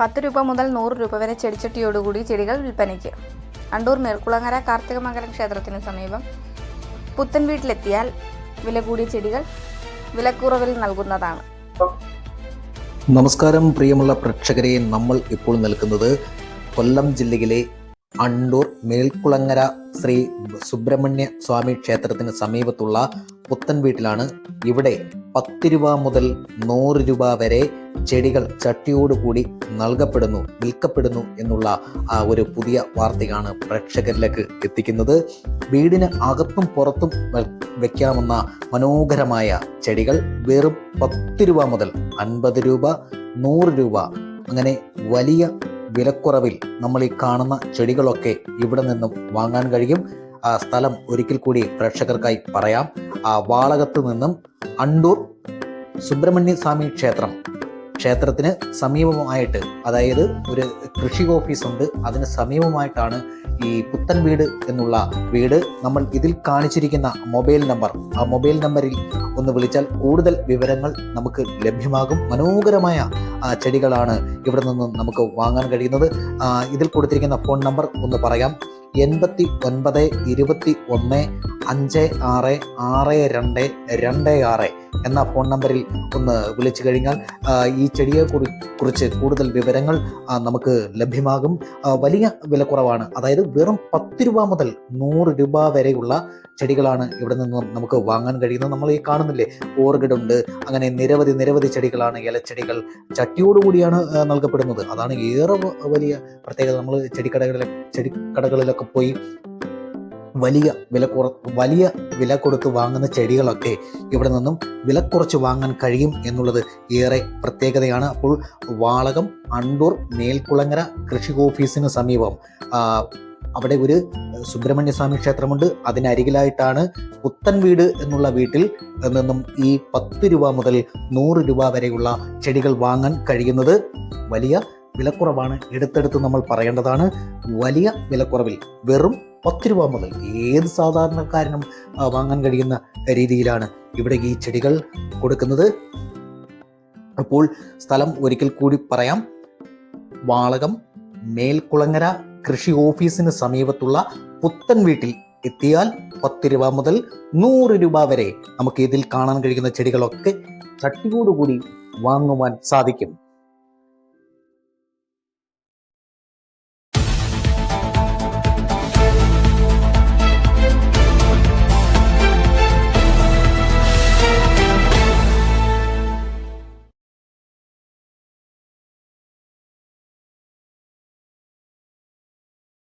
പത്ത് രൂപ മുതൽ നൂറ് രൂപ വരെ ചെടിച്ചട്ടിയോടുകൂടി ചെടികൾ വിൽപ്പനയ്ക്ക്. അണ്ടൂർ മേൽക്കുളങ്ങര കാർത്തികമംഗലം ക്ഷേത്രത്തിന് സമീപം പുത്തൻ വീട്ടിലെത്തിയാൽ വില കൂടിയ ചെടികൾ വിലക്കുറവിൽ നൽകുന്നതാണ്. നമസ്കാരം പ്രിയമുള്ള പ്രേക്ഷകരെ നമ്മൾ ഇപ്പോൾ നിൽക്കുന്നത് കൊല്ലം ജില്ലയിലെ അണ്ടൂർ മേൽക്കുളങ്ങര ശ്രീ സുബ്രഹ്മണ്യ സ്വാമി ക്ഷേത്രത്തിന് സമീപത്തുള്ള പുത്തൻ വീട്ടിലാണ് ഇവിടെ പത്ത് രൂപ മുതൽ നൂറ് രൂപ വരെ ചെടികൾ ചട്ടിയോടുകൂടി നൽകപ്പെടുന്നു വിൽക്കപ്പെടുന്നു എന്നുള്ള ആ ഒരു പുതിയ വാർത്തയാണ് പ്രേക്ഷകരിലേക്ക് എത്തിക്കുന്നത്. വീടിന് അകത്തും പുറത്തും വെക്കാമെന്ന മനോഹരമായ ചെടികൾ വെറും പത്ത് രൂപ മുതൽ അൻപത് രൂപ നൂറ് രൂപ അങ്ങനെ വലിയ വിലക്കുറവിൽ നമ്മൾ ഈ കാണുന്ന ചെടികളൊക്കെ ഇവിടെ നിന്നും വാങ്ങാൻ കഴിയും. ആ സ്ഥലം ഒരിക്കൽ കൂടി പ്രേക്ഷകർക്കായി പറയാം. ആ വാളകത്ത് നിന്നും അണ്ടൂർ സുബ്രഹ്മണ്യ സ്വാമി ക്ഷേത്രം ക്ഷേത്രത്തിന് സമീപമായിട്ട് അതായത് ഒരു കൃഷി ഓഫീസുണ്ട്. അതിന് സമീപമായിട്ടാണ് ഈ പുത്തൻ വീട് എന്നുള്ള വീട് നമ്മൾ ഇതിൽ കാണിച്ചിരിക്കുന്ന മൊബൈൽ നമ്പർ. ആ മൊബൈൽ നമ്പറിൽ ഒന്ന് വിളിച്ചാൽ കൂടുതൽ വിവരങ്ങൾ നമുക്ക് ലഭ്യമാകും. മനോഹരമായ ചെടികളാണ് ഇവിടെ നിന്നും നമുക്ക് വാങ്ങാൻ കഴിയുന്നത്. ഇതിൽ കൊടുത്തിരിക്കുന്ന ഫോൺ നമ്പർ ഒന്ന് പറയാം. എൺപത്തി ഒൻപത് ഇരുപത്തി ഒന്ന് അഞ്ച് ആറ് ആറ് രണ്ട് രണ്ട് ആറ്. എന്ന ഫോൺ നമ്പറിൽ ഒന്ന് വിളിച്ചു കഴിഞ്ഞാൽ ഈ ചെടിയെ കുറിച്ച് കൂടുതൽ വിവരങ്ങൾ നമുക്ക് ലഭ്യമാകും. വലിയ വിലക്കുറവാണ്. അതായത് വെറും പത്ത് രൂപ മുതൽ നൂറ് രൂപ വരെയുള്ള ചെടികളാണ് ഇവിടെ നിന്ന് നമുക്ക് വാങ്ങാൻ കഴിയുന്നത്. നമ്മൾ ഈ കാണുന്നില്ലേ ഓർഗിഡ് ഉണ്ട് അങ്ങനെ നിരവധി നിരവധി ചെടികളാണ് ഇലച്ചെടികൾ ചട്ടിയോടുകൂടിയാണ് നൽകപ്പെടുന്നത്. അതാണ് ഏറെ വലിയ പ്രത്യേകത. നമ്മൾ ചെടിക്കടകളിലെ ചെടിക്കടകളിലൊക്കെ പോയി വലിയ വില കുറ വലിയ വില കൊടുത്ത് വാങ്ങുന്ന ചെടികളൊക്കെ ഇവിടെ നിന്നും വില കുറച്ച് വാങ്ങാൻ കഴിയും എന്നുള്ളത് ഏറെ പ്രത്യേകതയാണ്. അപ്പോൾ വാളകം അണ്ടൂർ മേൽക്കുളങ്ങര കൃഷി ഓഫീസിന് സമീപം അവിടെ ഒരു സുബ്രഹ്മണ്യസ്വാമി ക്ഷേത്രമുണ്ട്. അതിനരികിലായിട്ടാണ് പുത്തൻ വീട് എന്നുള്ള വീട്ടിൽ നിന്നും ഈ പത്ത് രൂപ മുതൽ നൂറ് രൂപ വരെയുള്ള ചെടികൾ വാങ്ങാൻ കഴിയുന്നത്. വലിയ വിലക്കുറവാണ് എടുത്തെടുത്ത് നമ്മൾ പറയേണ്ടതാണ്. വലിയ വിലക്കുറവിൽ വെറും പത്ത് രൂപ മുതൽ ഏത് സാധാരണക്കാരനും വാങ്ങാൻ കഴിയുന്ന രീതിയിലാണ് ഇവിടെ ഈ ചെടികൾ കൊടുക്കുന്നത്. അപ്പോൾ സ്ഥലം ഒരിക്കൽ കൂടി പറയാം. വാളകം മേൽക്കുളങ്ങര കൃഷി ഓഫീസിന് സമീപത്തുള്ള പുത്തൻ വീട്ടിൽ എത്തിയാൽ പത്ത് രൂപ മുതൽ നൂറ് രൂപ വരെ നമുക്ക് ഇതിൽ കാണാൻ കഴിയുന്ന ചെടികളൊക്കെ ചട്ടിയോടുകൂടി വാങ്ങുവാൻ സാധിക്കും.